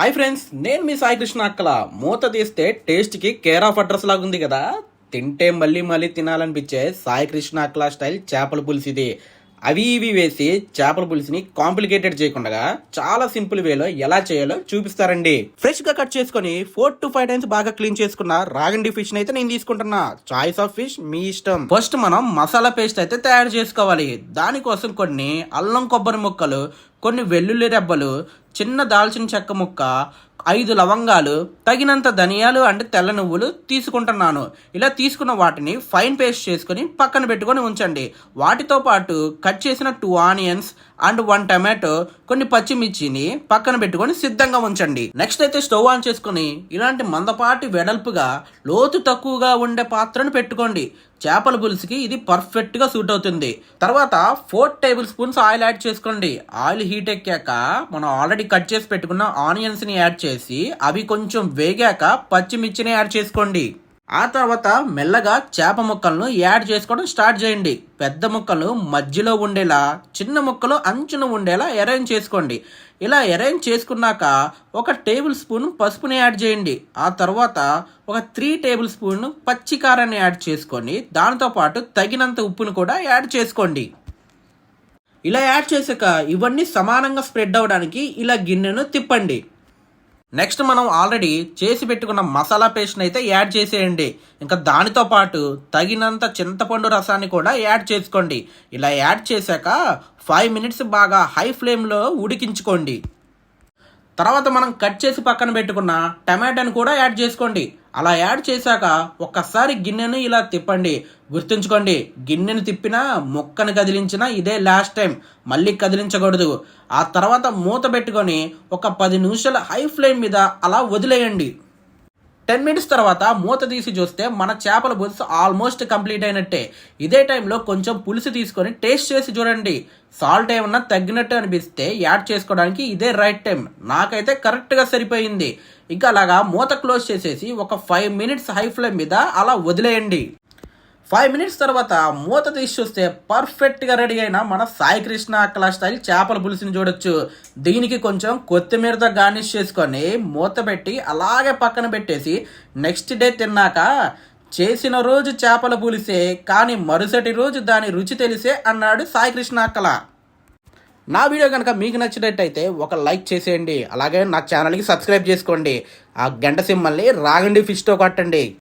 Hi friends నేను మీ సాయి కృష్ణ అక్కల. మూత తీస్తే టేస్ట్కి కేర్ ఆఫ్ అడ్రస్ లాగా ఉంది కదా. తింటే మళ్ళీ మళ్ళీ తినాలనిపించే సాయి కృష్ణ అక్కల స్టైల్ చేపల పులుసు ఇది. అవి ఇవి వేసి చేపల పులుసుని కాంప్లికేటెడ్ చేయకుండా చాలా సింపుల్ వేలో ఎలా చేయాలో చూపిస్తారండి. ఫ్రెష్గా కట్ చేసుకొని ఫోర్ టు ఫైవ్ టైమ్స్ బాగా క్లీన్ చేసుకున్న రాగండి ఫిష్ అయితే నేను తీసుకుంటున్నా. చాయిస్ ఆఫ్ ఫిష్ మీ ఇష్టం. ఫస్ట్ మనం మసాలా పేస్ట్ అయితే తయారు చేసుకోవాలి. దానికోసం కొన్ని అల్లం కొబ్బరి ముక్కలు కొన్ని వెల్లుల్లి రెబ్బలు చిన్న దాల్చిన చెక్క ముక్క ఐదు లవంగాలు తగినంత ధనియాలు అండ్ తెల్ల నువ్వులు తీసుకుంటున్నాను. ఇలా తీసుకున్న వాటిని ఫైన్ పేస్ట్ చేసుకొని పక్కన పెట్టుకొని ఉంచండి. వాటితో పాటు కట్ చేసిన two onions and one tomato కొన్ని పచ్చిమిర్చిని పక్కన పెట్టుకొని సిద్ధంగా ఉంచండి. నెక్స్ట్ అయితే స్టవ్ ఆన్ చేసుకొని ఇలాంటి మందపాటి వెడల్పుగా లోతు తక్కువగా ఉండే పాత్రను పెట్టుకోండి. చేపల పులుసుకి ఇది పర్ఫెక్ట్గా సూట్ అవుతుంది. తర్వాత four tablespoons oil add చేసుకోండి. ఆయిల్ హీట్ ఎక్కాక మనం ఆల్రెడీ కట్ చేసి పెట్టుకున్న ఆనియన్స్ని యాడ్ చేసి అవి కొంచెం వేగాక పచ్చిమిర్చిని యాడ్ చేసుకోండి. ఆ తర్వాత మెల్లగా చేప ముక్కలను యాడ్ చేసుకోవడం స్టార్ట్ చేయండి. పెద్ద ముక్కలు మధ్యలో ఉండేలా చిన్న ముక్కలు అంచున ఉండేలా అరేంజ్ చేసుకోండి. ఇలా అరేంజ్ చేసుకున్నాక ఒక టేబుల్ స్పూన్ పసుపుని యాడ్ చేయండి. ఆ తర్వాత ఒక త్రీ టేబుల్ స్పూన్ పచ్చి కారాన్ని యాడ్ చేసుకొని దాంతోపాటు తగినంత ఉప్పును కూడా యాడ్ చేసుకోండి. ఇలా యాడ్ చేసాక ఇవన్నీ సమానంగా స్ప్రెడ్ అవ్వడానికి ఇలా గిన్నెను తిప్పండి. నెక్స్ట్ మనం ఆల్రెడీ చేసి పెట్టుకున్న మసాలా పేస్ట్ని అయితే యాడ్ చేసేయండి. ఇంకా దానితో పాటు తగినంత చింతపండు రసాన్ని కూడా యాడ్ చేసుకోండి. ఇలా యాడ్ చేశాక ఫైవ్ మినిట్స్ బాగా హై ఫ్లేమ్లో ఉడికించుకోండి. తర్వాత మనం కట్ చేసి పక్కన పెట్టుకున్న టమాటాని కూడా యాడ్ చేసుకోండి. అలా యాడ్ చేశాక ఒక్కసారి గిన్నెను ఇలా తిప్పండి. గుర్తుంచుకోండి గిన్నెను తిప్పినా ముక్కను కదిలించినా ఇదే లాస్ట్ టైం మళ్ళీ కదిలించకూడదు. ఆ తర్వాత మూత పెట్టుకొని ఒక పది నిమిషాల హై ఫ్లేమ్ మీద అలా వదిలేయండి. టెన్ మినిట్స్ తర్వాత మూత తీసి చూస్తే మన చేపల పులుసు ఆల్మోస్ట్ కంప్లీట్ అయినట్టే. ఇదే టైంలో కొంచెం పులుసు తీసుకొని టేస్ట్ చేసి చూడండి. సాల్ట్ ఏమన్నా తగ్గినట్టు అనిపిస్తే యాడ్ చేసుకోవడానికి ఇదే రైట్ టైం. నాకైతే కరెక్ట్గా సరిపోయింది. ఇంకా అలాగా మూత క్లోజ్ చేసేసి ఒక ఫైవ్ మినిట్స్ హై ఫ్లేమ్ మీద అలా వదిలేయండి. ఫైవ్ మినిట్స్ తర్వాత మూత తీసి చూస్తే పర్ఫెక్ట్గా రెడీ అయిన మన సాయి కృష్ణ అక్కల స్టైల్ చేపల పులుసుని చూడొచ్చు. దీనికి కొంచెం కొత్తిమీరతో గార్నిష్ చేసుకొని మూత పెట్టి అలాగే పక్కన పెట్టేసి నెక్స్ట్ డే తిన్నాక చేసిన రోజు చేపల పులిసే కానీ మరుసటి రోజు దాని రుచి తెలిసే అన్నాడు సాయి కృష్ణ అక్కల నా వీడియో కనుక మీకు నచ్చినట్టయితే ఒక లైక్ చేసేయండి. అలాగే నా ఛానల్కి సబ్స్క్రైబ్ చేసుకోండి. ఆ గంట సిమ్మల్ని రాగండి ఫిష్తో కొట్టండి.